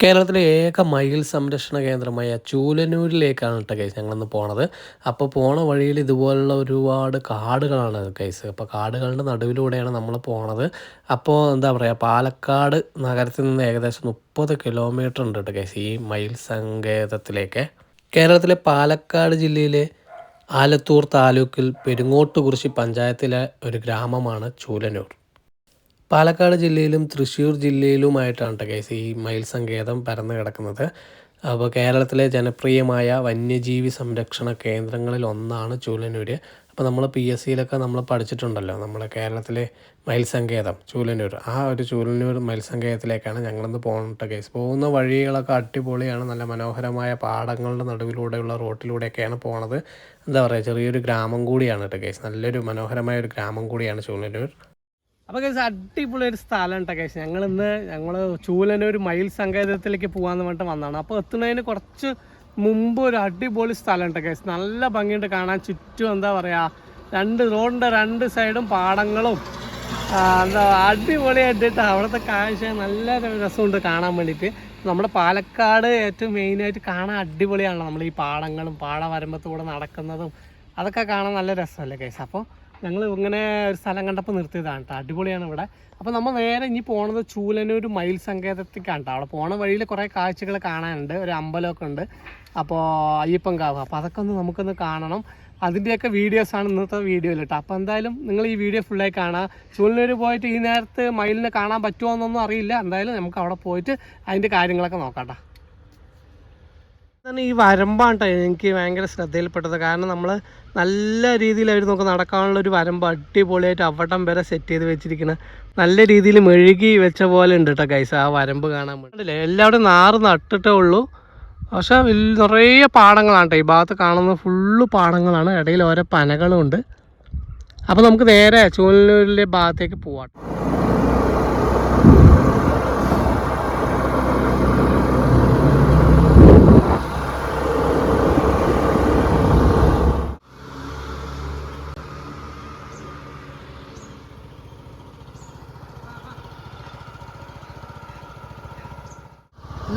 കേരളത്തിലെ ഏക മയിൽ സംരക്ഷണ കേന്ദ്രമായ ചൂലനൂരിലേക്കാണ് കേട്ടോ കേസ് ഞങ്ങളിന്ന് പോണത്. അപ്പോൾ പോണ വഴിയിൽ ഇതുപോലുള്ള ഒരുപാട് കാടുകളാണ് കേസ് അപ്പോൾ കാടുകളുടെ നടുവിലൂടെയാണ് നമ്മൾ പോണത്. അപ്പോൾ എന്താ പറയുക പാലക്കാട് നഗരത്തിൽ നിന്ന് ഏകദേശം മുപ്പത് കിലോമീറ്റർ ഉണ്ട് കേട്ടോ കേസ് ഈ മയിൽ സങ്കേതത്തിലേക്ക്. കേരളത്തിലെ പാലക്കാട് ജില്ലയിലെ ആലത്തൂർ താലൂക്കിൽ പെരുങ്ങോട്ടുകുറിശി പഞ്ചായത്തിലെ ഒരു ഗ്രാമമാണ് ചൂലന്നൂർ. പാലക്കാട് ജില്ലയിലും തൃശ്ശൂർ ജില്ലയിലുമായിട്ടാണ് കേട്ടോ കേസ് ഈ മയിൽ സങ്കേതം പരന്നു കിടക്കുന്നത്. അപ്പോൾ കേരളത്തിലെ ജനപ്രിയമായ വന്യജീവി സംരക്ഷണ കേന്ദ്രങ്ങളിൽ ഒന്നാണ് ചൂലന്നൂർ അപ്പോൾ നമ്മൾ പി എസ് സിയിലൊക്കെ നമ്മൾ പഠിച്ചിട്ടുണ്ടല്ലോ നമ്മുടെ കേരളത്തിലെ മയിൽ സങ്കേതം ചൂലന്നൂർ ആ ഒരു ചൂലന്നൂർ മയിൽ സങ്കേതത്തിലേക്കാണ് ഞങ്ങളിന്ന് പോകുന്ന കേസ് പോകുന്ന വഴികളൊക്കെ അടിപൊളിയാണ് നല്ല മനോഹരമായ പാടങ്ങളുടെ നടുവിലൂടെയുള്ള റോട്ടിലൂടെയൊക്കെയാണ് പോണത്. എന്താ പറയുക ചെറിയൊരു ഗ്രാമം കൂടിയാണ് കേട്ടോ കേസ് നല്ലൊരു മനോഹരമായ ഒരു ഗ്രാമം കൂടിയാണ് ചൂലന്നൂർ അപ്പോൾ കേസ് അടിപൊളി ഒരു സ്ഥലം കേട്ടോ കേസ് ഞങ്ങൾ ഇന്ന് ഞങ്ങൾ ഒരു മയിൽ സങ്കേതത്തിലേക്ക് പോകാമെന്ന് പറഞ്ഞിട്ട് വന്നതാണ്. അപ്പോൾ എത്തുന്നതിന് കുറച്ച് മുമ്പ് ഒരു അടിപൊളി സ്ഥലം കേട്ടോ കേസ് നല്ല ഭംഗിയുണ്ട് കാണാൻ. ചുറ്റും എന്താ പറയാ രണ്ട് റോഡിന്റെ രണ്ട് സൈഡും പാടങ്ങളും. എന്താ അടിപൊളിയായിട്ടിട്ട് അവിടുത്തെ കാഴ്ച നല്ല രസമുണ്ട് കാണാൻ വേണ്ടിയിട്ട്. നമ്മുടെ പാലക്കാട് ഏറ്റവും മെയിനായിട്ട് കാണാൻ അടിപൊളിയാണല്ലോ നമ്മൾ ഈ പാടങ്ങളും പാടം വരമ്പത്തൂടെ നടക്കുന്നതും. അതൊക്കെ കാണാൻ നല്ല രസമല്ലേ കേസ് അപ്പോൾ ഞങ്ങൾ ഇങ്ങനെ ഒരു സ്ഥലം കണ്ടപ്പോൾ നിർത്തിയതാണ് കേട്ടോ അടിപൊളിയാണ് ഇവിടെ. അപ്പോൾ നമ്മൾ നേരെ ഇനി പോണത് ചൂലനൂർ മയിൽ സങ്കേതത്തേക്കാണ് കേട്ടോ അവിടെ പോണ വഴിയിൽ കുറേ കാഴ്ചകൾ കാണാനുണ്ട്. ഒരു അമ്പലമൊക്കെ ഉണ്ട്. അപ്പോൾ അയ്യപ്പൻകാവ്. അപ്പോൾ അതൊക്കെ ഒന്ന് നമുക്കൊന്ന് കാണണം. അതിന്റെയൊക്കെ വീഡിയോസാണ് ഇന്നത്തെ വീഡിയോയിൽ കേട്ടോ അപ്പോൾ എന്തായാലും നിങ്ങൾ ഈ വീഡിയോ ഫുള്ളായി കാണാം. ചൂലനൂർ പോയിട്ട് ഈ നേരത്ത് മയിലിനെ കാണാൻ പറ്റുമോ എന്നൊന്നും അറിയില്ല. എന്തായാലും നമുക്ക് അവിടെ പോയിട്ട് അതിന്റെ കാര്യങ്ങളൊക്കെ നോക്കാം ട്ടോ. തന്നെ ഈ വരമ്പാണ് കേട്ടോ എനിക്ക് ഭയങ്കര ശ്രദ്ധയിൽപ്പെട്ടത്. കാരണം നമ്മൾ നല്ല രീതിയിലായിരുന്നു നമുക്ക് നടക്കാനുള്ള ഒരു വരമ്പ് അടിപൊളിയായിട്ട് അവിടം വരെ സെറ്റ് ചെയ്ത് വെച്ചിരിക്കുന്നത് നല്ല രീതിയിൽ മെഴുകി വെച്ച പോലെ ഉണ്ട് കേട്ടോ ഗൈസ് ആ വരമ്പ് കാണാൻ വേണ്ടിയില്ലേ എല്ലാവരും നാറ് നട്ടിട്ടേ ഉള്ളൂ. പക്ഷേ നിറയെ പാടങ്ങളാണ് ഈ ഭാഗത്ത് കാണുന്നത് ഫുള്ള് പാടങ്ങളാണ്. ഇടയിൽ ഓരോ പനകളും ഉണ്ട്. അപ്പോൾ നമുക്ക് നേരെ ചൂലൂരിലെ ഭാഗത്തേക്ക് പോവാം.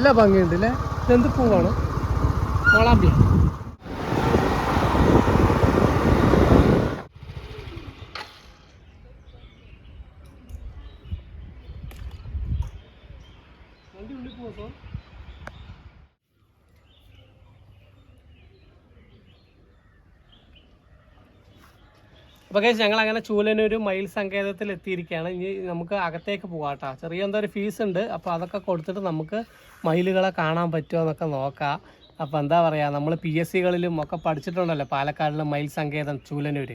നല്ല ഭംഗിയുണ്ട് അല്ലേ ഇതെന്ത് പൂവാണ്? മോളാമ്പി അപ്പോൾ കേസ് ഞങ്ങൾ അങ്ങനെ ചൂലനൊരു മയിൽ സങ്കേതത്തിൽ എത്തിയിരിക്കുകയാണ് ഇനി നമുക്ക് അകത്തേക്ക് പോകാം ചെറിയ എന്തോ ഒരു ഫീസ് ഉണ്ട്. അപ്പോൾ അതൊക്കെ കൊടുത്തിട്ട് നമുക്ക് മയിലുകളെ കാണാൻ പറ്റുമോ എന്നൊക്കെ നോക്കാം. അപ്പോൾ എന്താ പറയുക നമ്മൾ പി എസ് സികളിലും ഒക്കെ പഠിച്ചിട്ടുണ്ടല്ലോ പാലക്കാടിലെ മയിൽ സങ്കേതം ചൂലനൂർ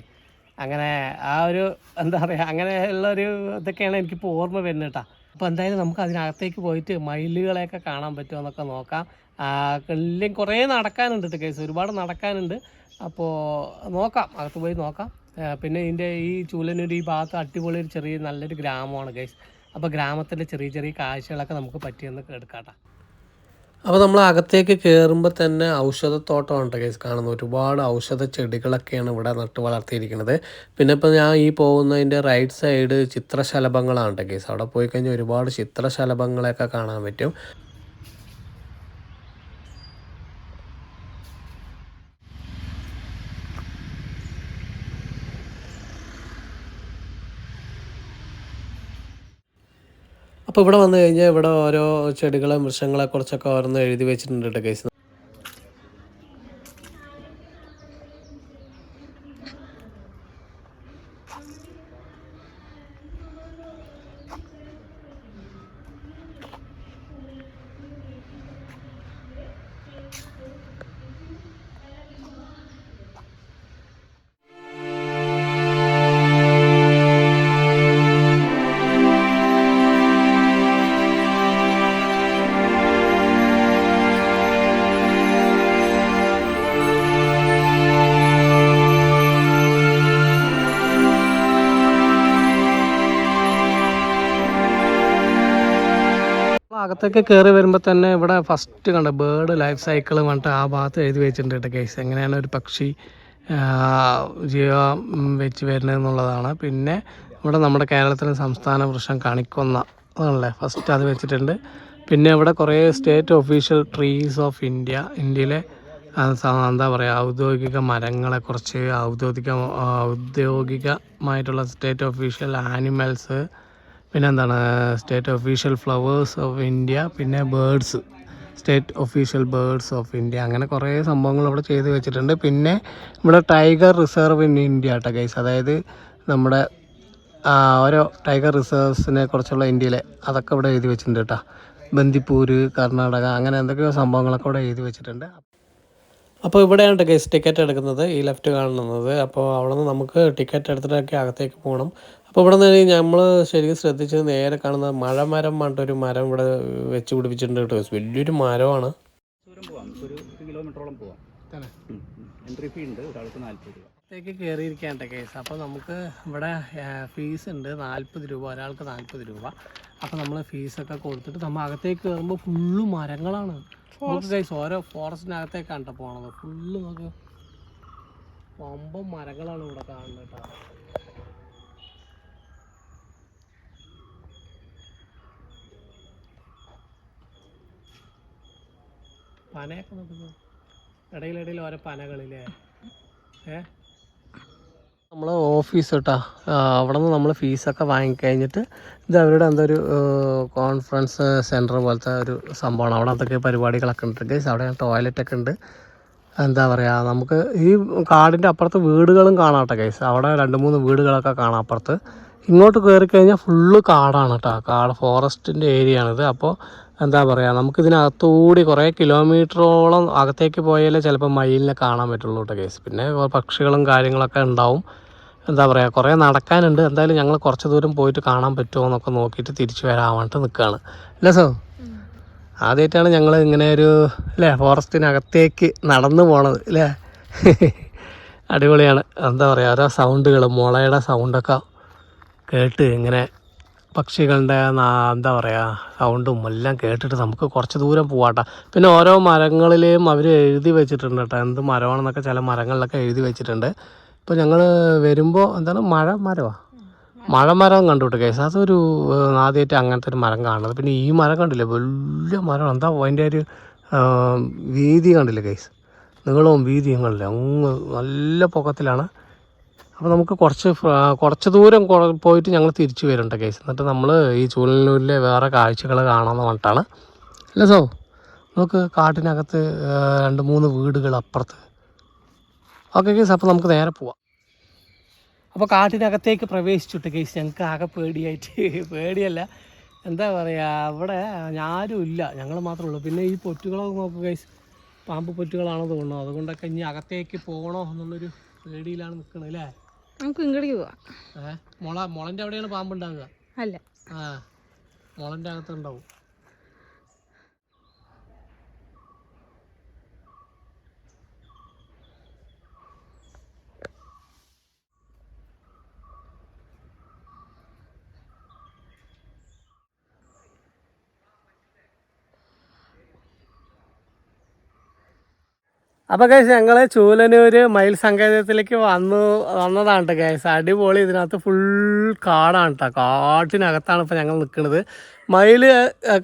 അങ്ങനെ ആ ഒരു എന്താ പറയുക അങ്ങനെയുള്ള ഒരു ഇതൊക്കെയാണ് എനിക്കിപ്പോൾ ഓർമ്മ വരുന്നത് കേട്ടോ. അപ്പോൾ എന്തായാലും നമുക്ക് അതിനകത്തേക്ക് പോയിട്ട് മയിലുകളെയൊക്കെ കാണാൻ പറ്റുമോ എന്നൊക്കെ നോക്കാം. ഇല്ലെങ്കിൽ കുറേ നടക്കാനുണ്ട് കേസ് ഒരുപാട് നടക്കാനുണ്ട്. അപ്പോൾ നോക്കാം. അകത്ത് പോയി നോക്കാം. പിന്നെ ഇതിന്റെ ഈ ചൂലനൂർ ഈ ഭാഗത്ത് അടിപൊളി ഒരു ചെറിയ നല്ലൊരു ഗ്രാമമാണ് ഗൈസ് അപ്പോൾ ഗ്രാമത്തിലെ ചെറിയ ചെറിയ കാഴ്ചകളൊക്കെ നമുക്ക് പറ്റിയെന്ന് എടുക്കാട്ടോ. അപ്പോൾ നമ്മൾ അകത്തേക്ക് കയറുമ്പോൾ തന്നെ ഔഷധത്തോട്ടമുണ്ട് ഗൈസ് കാണുന്നത് ഒരുപാട് ഔഷധ ചെടികളൊക്കെയാണ് ഇവിടെ നട്ട് വളർത്തിയിരിക്കുന്നത്. പിന്നെ ഇപ്പോൾ ഞാൻ ഈ പോകുന്നതിന്റെ റൈറ്റ് സൈഡ് ചിത്രശലഭങ്ങളാണ് കേസ് അവിടെ പോയി കഴിഞ്ഞാൽ ഒരുപാട് ചിത്രശലഭങ്ങളെയൊക്കെ കാണാൻ പറ്റും. അപ്പോൾ ഇവിടെ വന്നു കഴിഞ്ഞാൽ ഇവിടെ ഓരോ ചെടികളെ വൃക്ഷങ്ങളെ കുറിച്ചൊക്കെ ഓരോന്ന് എഴുതി വെച്ചിട്ടുണ്ട് കേട്ടോ ഗൈസ് അകത്തൊക്കെ കയറി വരുമ്പോൾ തന്നെ ഇവിടെ ഫസ്റ്റ് കണ്ട ബേർഡ് ലൈഫ് സൈക്കിൾ പറഞ്ഞിട്ട് ആ ഭാഗത്ത് എഴുതി വെച്ചിട്ടുണ്ട് കേട്ടോ കേസ് എങ്ങനെയാണ് ഒരു പക്ഷി ജീവ വെച്ച് വരുന്നത് എന്നുള്ളതാണ്. പിന്നെ ഇവിടെ നമ്മുടെ കേരളത്തിലെ സംസ്ഥാന വൃക്ഷം കണിക്കൊന്ന അതാണല്ലേ ഫസ്റ്റ് അത് വെച്ചിട്ടുണ്ട്. പിന്നെ ഇവിടെ കുറേ state official trees of India ഇന്ത്യയിലെ എന്താ പറയുക ഔദ്യോഗിക മരങ്ങളെ കുറിച്ച് ഔദ്യോഗിക ഔദ്യോഗികമായിട്ടുള്ള സ്റ്റേറ്റ് ഒഫീഷ്യൽ ആനിമൽസ് പിന്നെ എന്താണ് state official flowers of India പിന്നെ birds state official birds of India അങ്ങനെ കുറേ സംഭവങ്ങൾ ഇവിടെ ചെയ്ത് വെച്ചിട്ടുണ്ട്. പിന്നെ ഇവിടെ ടൈഗർ റിസർവ് ഇൻ ഇന്ത്യ കേട്ടോ ഗൈസ് അതായത് നമ്മുടെ ഓരോ ടൈഗർ റിസർവ്സിനെ കുറിച്ചുള്ള ഇന്ത്യയിലെ അതൊക്കെ ഇവിടെ എഴുതി വെച്ചിട്ടുണ്ട് കേട്ടോ ബന്ദിപ്പൂർ കർണാടക അങ്ങനെ എന്തൊക്കെയോ സംഭവങ്ങളൊക്കെ ഇവിടെ എഴുതി വെച്ചിട്ടുണ്ട്. അപ്പോൾ ഇവിടെയാണ് ഗൈസ് ടിക്കറ്റ് എടുക്കുന്നത്. ഈ ലെഫ്റ്റ് കാണുന്നത്. അപ്പോൾ അവിടെ നിന്ന് നമുക്ക് ടിക്കറ്റ് എടുത്തിട്ടൊക്കെ അകത്തേക്ക് പോകണം. അപ്പോൾ ഇവിടെ നിന്ന് നമ്മൾ ശരിക്കും ശ്രദ്ധിച്ചത് നേരെ കാണുന്ന മഴ മഴമരം പറഞ്ഞിട്ടൊരു മരം ഇവിടെ വെച്ച് പിടിപ്പിച്ചിട്ടുണ്ട് കേട്ടോ. വലിയൊരു മരമാണ്. കിലോമീറ്ററോളം എൻട്രി ഫീ ഉണ്ട് ഒരാൾക്ക് നാൽപ്പത് രൂപ അകത്തേക്ക് കയറിയിരിക്കാണ്ട കേസ്. അപ്പോൾ നമുക്ക് ഇവിടെ ഫീസ് ഉണ്ട് നാൽപ്പത് രൂപ ഒരാൾക്ക് നാൽപ്പത് രൂപ. അപ്പോൾ നമ്മൾ ഫീസൊക്കെ കൊടുത്തിട്ട് നമ്മൾ അകത്തേക്ക് കയറുമ്പോൾ ഫുള്ള് മരങ്ങളാണ്. നമുക്ക് കൈസ് ഓരോ ഫോറസ്റ്റിനകത്തേക്കാണ് കേട്ടോ പോണത്. ഫുള്ള് നമുക്ക് വമ്പം മരങ്ങളാണ് ഇവിടെ കാണുന്നത് കേട്ടോ. പനയൊക്കെ നോക്കുന്നു. ഇടയിലിടയിൽ ഓരോ പനകളില്ലേ? ഏ? നമ്മൾ ഓഫീസ് കേട്ടോ അവിടെ നിന്ന് നമ്മൾ ഫീസൊക്കെ വാങ്ങിക്കഴിഞ്ഞിട്ട് ഇത് അവരുടെ എന്തോ ഒരു കോൺഫറൻസ് സെന്റർ പോലത്തെ ഒരു സംഭവമാണ്. അവിടെ എന്തൊക്കെ പരിപാടികളൊക്കെ ഉണ്ട്. അവിടെ ടോയ്ലറ്റ് ഒക്കെ ഉണ്ട്. എന്താ പറയുക നമുക്ക് ഈ കാടിന്റെ അപ്പുറത്ത് വീടുകളും കാണാം കേട്ടോ അവിടെ രണ്ട് മൂന്ന് വീടുകളൊക്കെ കാണാം അപ്പുറത്ത്. ഇങ്ങോട്ട് കയറി കഴിഞ്ഞാൽ ഫുള്ള് കാടാണ് കേട്ടോ കാട് ഫോറസ്റ്റിന്റെ ഏരിയ ആണിത് അപ്പോൾ എന്താ പറയുക നമുക്ക് ഇതിനകത്തുകൂടി കുറേ കിലോമീറ്ററോളം അകത്തേക്ക് പോയാലേ ചിലപ്പോൾ മയിലിനെ കാണാൻ പറ്റുള്ളൂ കേട്ടോ കേസ്. പിന്നെ പക്ഷികളും കാര്യങ്ങളൊക്കെ ഉണ്ടാവും. എന്താ പറയുക കുറേ നടക്കാനുണ്ട്. എന്തായാലും ഞങ്ങൾ കുറച്ച് ദൂരം പോയിട്ട് കാണാൻ പറ്റുമോ എന്നൊക്കെ നോക്കിയിട്ട് തിരിച്ചു വരാവാണ്ട് നിൽക്കുകയാണ് അല്ലേ സോ? ആദ്യമായിട്ടാണ് ഞങ്ങൾ ഇങ്ങനെ ഒരു അല്ലേ ഫോറസ്റ്റിനകത്തേക്ക് നടന്നു പോണത് അല്ലേ? അടിപൊളിയാണ്. എന്താ പറയുക ഓരോ സൗണ്ടുകൾ മുളയുടെ സൗണ്ടൊക്കെ കേട്ട് ഇങ്ങനെ പക്ഷികളുടെ എന്താ പറയുക സൗണ്ടും എല്ലാം കേട്ടിട്ട് നമുക്ക് കുറച്ച് ദൂരം പോവാട്ടോ. പിന്നെ ഓരോ മരങ്ങളിലെയും അവർ എഴുതി വെച്ചിട്ടുണ്ട് കേട്ടോ. എന്ത് മരമാണെന്നൊക്കെ ചില മരങ്ങളിലൊക്കെ എഴുതി വെച്ചിട്ടുണ്ട്. ഇപ്പോൾ ഞങ്ങൾ വരുമ്പോൾ എന്താണ് മഴ മരമാണ് മഴ മരം കണ്ടു കേസ്. അതൊരു ആദ്യമായിട്ട് അങ്ങനത്തെ ഒരു മരം കാണുന്നത്. പിന്നെ ഈ മരം കണ്ടില്ല? വലിയ മരം എന്താ അതിന്റെ ഒരു വീതി കണ്ടില്ല കേസ്? നീളവും വീതിയും കണ്ടില്ലേ? അങ്ങ് നല്ല പൊക്കത്തിലാണ്. അപ്പോൾ നമുക്ക് കുറച്ച് കുറച്ച് ദൂരം പോയിട്ട് ഞങ്ങൾ തിരിച്ചു വരുന്നുണ്ട് കേസ്. എന്നിട്ട് നമ്മൾ ഈ ചൂലൂരിലെ വേറെ കാഴ്ചകൾ കാണാമെന്ന് പറഞ്ഞിട്ടാണ്. അല്ലേ സോ നമുക്ക് കാട്ടിനകത്ത് രണ്ട് മൂന്ന് വീടുകൾ അപ്പുറത്ത്. Okay case. അപ്പോൾ നമുക്ക് നേരെ പോവാം. അപ്പോൾ കാട്ടിനകത്തേക്ക് പ്രവേശിച്ചിട്ട് കേസ്. ഞങ്ങൾക്ക് ആകെ പേടിയായിട്ട് പേടിയല്ല. എന്താ പറയുക അവിടെ ആരും ഇല്ല. ഞങ്ങൾ മാത്രമേ ഉള്ളൂ. പിന്നെ ഈ പൊറ്റുകളൊക്കെ നോക്കുക കേസ്. പാമ്പ് പൊറ്റുകളാണോ തോന്നുന്നു. അതുകൊണ്ടൊക്കെ ഇനി അകത്തേക്ക് പോകണോ എന്നുള്ളൊരു പേടിയിലാണ് നിൽക്കണത് അല്ലേ? നമുക്ക് ഇങ്ങോട്ടേക്ക് പോവാം. മുള മുളന്റെ അവിടെയാണ് പാമ്പ് ഉണ്ടാവുക അല്ല. ആ മുളന്റെ അകത്ത് അപ്പോൾ കേസ് ഞങ്ങൾ ചൂലനൂർ മയിൽ സങ്കേതത്തിലേക്ക് വന്നു വന്നതാണ് കേട്ടോ കേസ് അടിപൊളി ഇതിനകത്ത് ഫുൾ കാടാണ് കേട്ടോ കാട്ടിനകത്താണ് ഇപ്പോൾ ഞങ്ങൾ നിൽക്കുന്നത് മയിൽ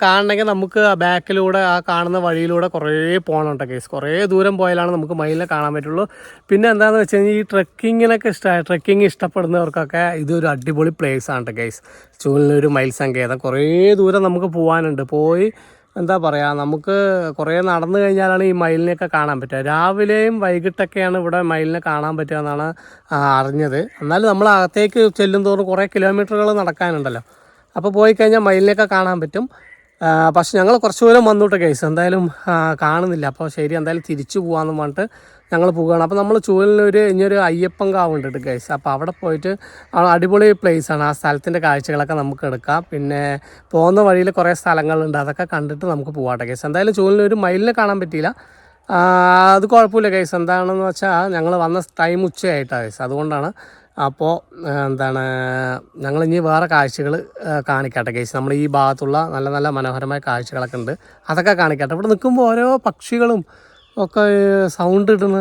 കാണണമെങ്കിൽ നമുക്ക് ആ ബാക്കിലൂടെ ആ കാണുന്ന വഴിയിലൂടെ കുറേ പോകണം കേട്ടോ കേസ് കുറേ ദൂരം പോയാലാണ് നമുക്ക് മയിലിനെ കാണാൻ പറ്റുള്ളൂ. പിന്നെ എന്താണെന്ന് വെച്ച് കഴിഞ്ഞാൽ ഈ ട്രക്കിങ്ങിനൊക്കെ ഇഷ്ടമായി ട്രക്കിങ് ഇഷ്ടപ്പെടുന്നവർക്കൊക്കെ ഇതൊരു അടിപൊളി പ്ലേസ് ആണ് കേട്ടോ കേസ് ചൂലനൂർ മയിൽ സങ്കേതം. കുറേ ദൂരം നമുക്ക് പോകാനുണ്ട് പോയി എന്താ പറയുക നമുക്ക് കുറേ നടന്നു കഴിഞ്ഞാലാണ് ഈ മയിലിനെയൊക്കെ കാണാൻ പറ്റുക. രാവിലെയും വൈകിട്ടൊക്കെയാണ് ഇവിടെ മയിലിനെ കാണാൻ പറ്റുക എന്നാണ് അറിഞ്ഞത്. എന്നാലും നമ്മൾ അകത്തേക്ക് ചെല്ലും തോറും കുറേ കിലോമീറ്ററുകൾ നടക്കാനുണ്ടല്ലോ. അപ്പോൾ പോയി കഴിഞ്ഞാൽ മയിലിനെയൊക്കെ കാണാൻ പറ്റും. പക്ഷെ ഞങ്ങൾ കുറച്ച് ദൂരം വന്നിട്ട് കേസ് എന്തായാലും കാണുന്നില്ല. അപ്പോൾ ശരി എന്തായാലും തിരിച്ചു പോകാമെന്ന് പറഞ്ഞിട്ട് ഞങ്ങൾ പോവുകയാണ്. അപ്പോൾ നമ്മൾ ചൂലിനൊരു ഇനിയൊരു അയ്യപ്പൻ കേട്ടോ കേസ് അപ്പോൾ അവിടെ പോയിട്ട് അടിപൊളി ആണ്. ആ സ്ഥലത്തിന്റെ കാഴ്ചകളൊക്കെ നമുക്ക് എടുക്കാം. പിന്നെ പോകുന്ന വഴിയിൽ കുറേ സ്ഥലങ്ങളുണ്ട്. അതൊക്കെ കണ്ടിട്ട് നമുക്ക് പോവാട്ടെ കേസ് എന്തായാലും ചൂലിന് ഒരു മൈലിനെ കാണാൻ പറ്റിയില്ല. അത് കുഴപ്പമില്ല കേസ് എന്താണെന്ന് വെച്ചാൽ ഞങ്ങൾ വന്ന ടൈം ഉച്ചയായിട്ടാണ് കേസ് അതുകൊണ്ടാണ് അപ്പോൾ എന്താണ് ഞങ്ങൾ ഇനി വേറെ കാഴ്ചകൾ കാണിക്കട്ടെ കേസ് നമ്മൾ ഈ ഭാഗത്തുള്ള നല്ല നല്ല മനോഹരമായ കാഴ്ചകളൊക്കെ ഉണ്ട്. അതൊക്കെ കാണിക്കട്ടെ. ഇവിടെ നിൽക്കുമ്പോൾ ഓരോ പക്ഷികളും ഒക്കെ സൗണ്ട് ഇടുന്ന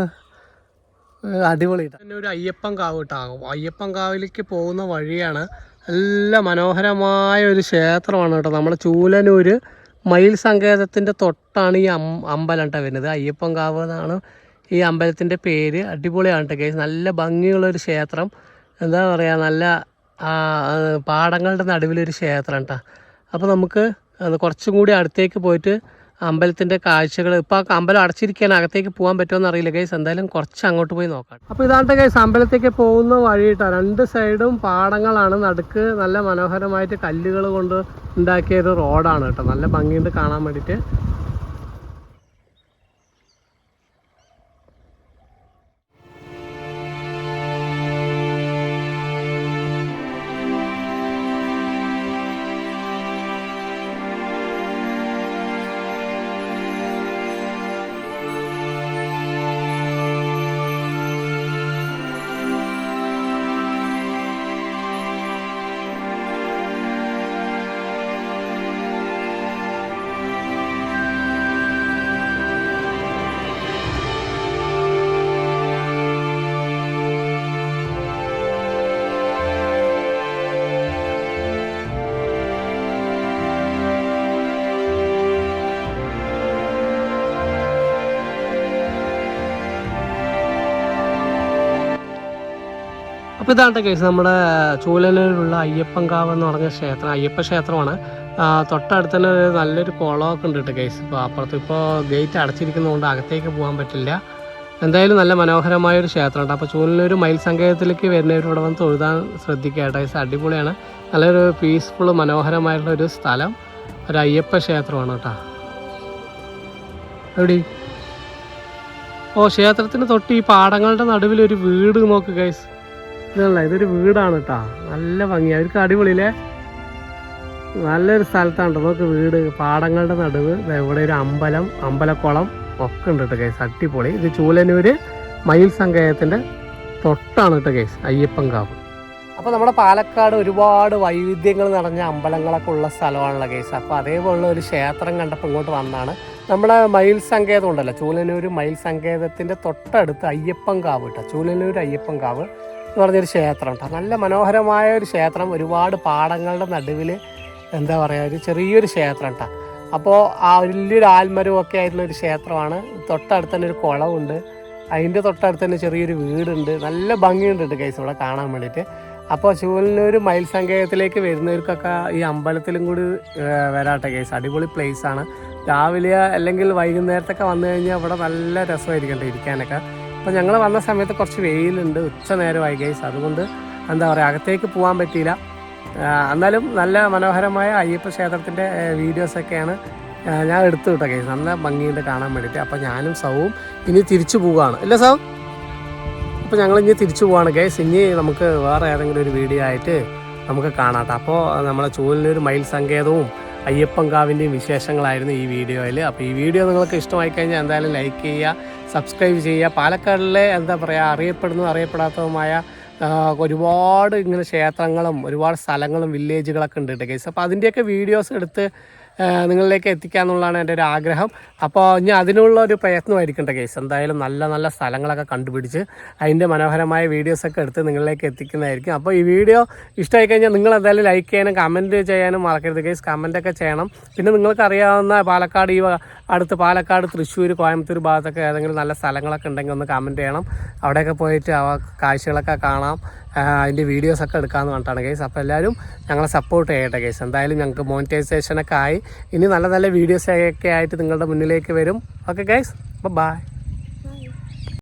അടിപൊളി പിന്നെ ഒരു അയ്യപ്പൻ കാവ് കേട്ടോ അയ്യപ്പൻ കാവിലേക്ക് പോകുന്ന വഴിയാണ് നല്ല മനോഹരമായ ഒരു ക്ഷേത്രമാണ് കേട്ടോ. നമ്മുടെ ചൂലനൂർ മയിൽ സങ്കേതത്തിന്റെ തൊട്ടാണ് ഈ അമ്പലം കേട്ടോ വരുന്നത്. അയ്യപ്പൻ കാവ് എന്നാണ് ഈ അമ്പലത്തിന്റെ പേര് അടിപൊളിയാണ് കേട്ടോ കേസ് നല്ല ഭംഗിയുള്ളൊരു ക്ഷേത്രം. എന്താ പറയുക നല്ല പാടങ്ങളുടെ നടുവിലൊരു ക്ഷേത്രം കേട്ടോ അപ്പോൾ നമുക്ക് കുറച്ചും കൂടി അടുത്തേക്ക് പോയിട്ട് അമ്പലത്തിന്റെ കാഴ്ചകൾ ഇപ്പോൾ അമ്പലം അടച്ചിരിക്കാൻ അകത്തേക്ക് പോകാൻ പറ്റുമോ അറിയില്ല ഗൈസ് എന്തായാലും കുറച്ച് അങ്ങോട്ട് പോയി നോക്കാം. അപ്പോൾ ഇതാണ്ട് ഗൈസ് അമ്പലത്തേക്ക് പോകുന്ന വഴി കേട്ടോ രണ്ട് സൈഡും പാടങ്ങളാണ്. നടുക്ക് നല്ല മനോഹരമായിട്ട് കല്ലുകൾ കൊണ്ട് ഉണ്ടാക്കിയ ഒരു റോഡാണ് കേട്ടോ നല്ല ഭംഗിയുണ്ട് കാണാൻ വേണ്ടിയിട്ട് അപ്പോൾ ഇതാണ് കേസ് നമ്മുടെ ചൂലനൂരിലുള്ള അയ്യപ്പൻകാവ് എന്ന് പറഞ്ഞ ക്ഷേത്രം അയ്യപ്പ ക്ഷേത്രമാണ്. തൊട്ടടുത്ത് തന്നെ ഒരു നല്ലൊരു കുളമൊക്കെ ഉണ്ട് കേട്ടോ കേസ് ഇപ്പോൾ അപ്പുറത്ത് ഇപ്പോൾ ഗേറ്റ് അടച്ചിരിക്കുന്നതുകൊണ്ട് അകത്തേക്ക് പോകാൻ പറ്റില്ല. എന്തായാലും നല്ല മനോഹരമായ ഒരു ക്ഷേത്രമുണ്ട്. അപ്പോൾ ചൂലനൂർ മയിൽ സങ്കേതത്തിലേക്ക് വരുന്നവർ ഇവിടെ വന്ന് തൊഴുതാൻ ശ്രദ്ധിക്കുക കേസ് അടിപൊളിയാണ്. നല്ലൊരു പീസ്ഫുൾ മനോഹരമായിട്ടുള്ള ഒരു സ്ഥലം. ഒരു അയ്യപ്പ ക്ഷേത്രമാണ് കേട്ടോ. എവിടെ ഓ ക്ഷേത്രത്തിന് തൊട്ട് ഈ പാടങ്ങളുടെ നടുവിൽ ഒരു വീട് നോക്ക് ഗൈസ് ഇതല്ല ഇതൊരു വീടാണ് കേട്ടോ നല്ല ഭംഗി അവർക്ക് അടിപൊളിയില്ലേ? നല്ലൊരു സ്ഥലത്താണ് നമുക്ക് വീട്. പാടങ്ങളുടെ നടുവ്. ഇവിടെ ഒരു അമ്പലം അമ്പലക്കുളം ഒക്കെ ഉണ്ട് കേട്ടോ കേസ് അടിപൊളി. ഇത് ചൂലനൂര് മയിൽ സങ്കേതത്തിന്റെ തൊട്ടാണ് കേട്ടോ അയ്യപ്പൻ കാവ്. അപ്പോൾ നമ്മുടെ പാലക്കാട് ഒരുപാട് വൈവിധ്യങ്ങൾ നിറഞ്ഞ അമ്പലങ്ങളൊക്കെ ഉള്ള സ്ഥലമാണല്ലോ കേസ് അപ്പോൾ അതേപോലുള്ള ഒരു ക്ഷേത്രം കണ്ടപ്പോൾ ഇങ്ങോട്ട് വന്നാണ്. നമ്മുടെ മയിൽ സങ്കേതം ഉണ്ടല്ലോ. ചൂലനൂർ മയിൽ സങ്കേതത്തിന്റെ തൊട്ടടുത്ത് അയ്യപ്പൻകാവ് കേട്ടോ അയ്യപ്പൻ അയ്യപ്പൻകാവ് എന്ന് പറഞ്ഞൊരു ക്ഷേത്രം കേട്ടോ നല്ല മനോഹരമായ ഒരു ക്ഷേത്രം. ഒരുപാട് പാടങ്ങളുടെ നടുവിൽ എന്താ പറയുക ഒരു ചെറിയൊരു ക്ഷേത്രം കേട്ടോ അപ്പോൾ ആ വലിയൊരു ആൽമരവും ഒക്കെ ആയിട്ടുള്ള ഒരു ക്ഷേത്രമാണ്. തൊട്ടടുത്ത് തന്നെ ഒരു കുളമുണ്ട് അതിന്റെ തൊട്ടടുത്ത് തന്നെ ചെറിയൊരു വീടുണ്ട്. നല്ല ഭംഗിയുണ്ട് കേസ് ഇവിടെ കാണാൻ വേണ്ടിയിട്ട്. അപ്പോൾ ചൂലനൂർ മയിൽ സങ്കേതത്തിലേക്ക് വരുന്നവർക്കൊക്കെ ഈ അമ്പലത്തിലും കൂടി വരാട്ടെ കേസ് അടിപൊളി ആണ്. രാവിലെ അല്ലെങ്കിൽ വൈകുന്നേരത്തൊക്കെ വന്നു കഴിഞ്ഞാൽ ഇവിടെ നല്ല രസമായിരിക്കും കേട്ടോ ഇരിക്കാനൊക്കെ. അപ്പോൾ ഞങ്ങൾ വന്ന സമയത്ത് കുറച്ച് വെയിലുണ്ട് ഉച്ച നേരമായി ഗൈസ് അതുകൊണ്ട് എന്താ പറയുക അകത്തേക്ക് പോകാൻ പറ്റിയില്ല. എന്നാലും നല്ല മനോഹരമായ അയ്യപ്പ ക്ഷേത്രത്തിന്റെ വീഡിയോസൊക്കെയാണ് ഞാൻ എടുത്തു വിട്ട ഗൈസ് നല്ല ഭംഗിയുണ്ട് കാണാൻ വേണ്ടിയിട്ട്. അപ്പോൾ ഞാനും സൗവും ഇനി തിരിച്ചു പോവുകയാണ് ഇല്ല സൗ? അപ്പോൾ ഞങ്ങൾ ഇനി തിരിച്ചു പോവാണ് ഗൈസ് ഇനി നമുക്ക് വേറെ ഏതെങ്കിലും ഒരു വീഡിയോ ആയിട്ട് നമുക്ക് കാണാം അപ്പോൾ നമ്മളെ ചൂലിനൊരു മയിൽ സങ്കേതവും അയ്യപ്പൻകാവിന്റെയും വിശേഷങ്ങളായിരുന്നു ഈ വീഡിയോയിൽ അപ്പോൾ ഈ വീഡിയോ നിങ്ങൾക്ക് ഇഷ്ടമായി കഴിഞ്ഞാൽ എന്തായാലും ലൈക്ക് ചെയ്യുക സബ്സ്ക്രൈബ് ചെയ്യുക. പാലക്കാടിലെ എന്താ പറയുക അറിയപ്പെടുന്നതും അറിയപ്പെടാത്തതുമായ ഒരുപാട് ഇങ്ങനെ ക്ഷേത്രങ്ങളും ഒരുപാട് സ്ഥലങ്ങളും വില്ലേജുകളൊക്കെ ഉണ്ട് ഗൈസ് അപ്പോൾ അതിന്റെയൊക്കെ വീഡിയോസ് എടുത്ത് നിങ്ങളിലേക്ക് എത്തിക്കുക എന്നുള്ളതാണ് എന്റെ ഒരു ആഗ്രഹം. അപ്പോൾ ഇനി അതിനുള്ള ഒരു പ്രയത്നമായിരിക്കും കേട്ടോ ഗൈസ് എന്തായാലും നല്ല നല്ല സ്ഥലങ്ങളൊക്കെ കണ്ടുപിടിച്ച് അതിന്റെ മനോഹരമായ വീഡിയോസൊക്കെ എടുത്ത് നിങ്ങളിലേക്ക് എത്തിക്കുന്നതായിരിക്കും. അപ്പോൾ ഈ വീഡിയോ ഇഷ്ടമായി കഴിഞ്ഞാൽ നിങ്ങൾ എന്തായാലും ലൈക്ക് ചെയ്യാനും കമന്റ് ചെയ്യാനും മറക്കരുത് കേസ് കമന്റൊക്കെ ചെയ്യണം. പിന്നെ നിങ്ങൾക്ക് അറിയാവുന്ന പാലക്കാട് ഈ അടുത്ത് പാലക്കാട് തൃശ്ശൂർ കോയമ്പത്തൂർ ഭാഗത്തൊക്കെ ഏതെങ്കിലും നല്ല സ്ഥലങ്ങളൊക്കെ ഉണ്ടെങ്കിൽ ഒന്ന് കമന്റ് ചെയ്യണം. അവിടെയൊക്കെ പോയിട്ട് ആ കാഴ്ചകളൊക്കെ കാണാം. അതിന്റെ വീഡിയോസൊക്കെ എടുക്കാമെന്ന് പറഞ്ഞിട്ടാണ് കേസ് അപ്പോൾ എല്ലാവരും ഞങ്ങളെ സപ്പോർട്ട് ചെയ്യട്ടെ കേസ് എന്തായാലും ഞങ്ങൾക്ക് മോണിറ്റൈസേഷനൊക്കെ ആയി. ഇനി നല്ല നല്ല വീഡിയോസൊക്കെ ആയിട്ട് നിങ്ങളുടെ മുന്നിലേക്ക് വരും. Okay case by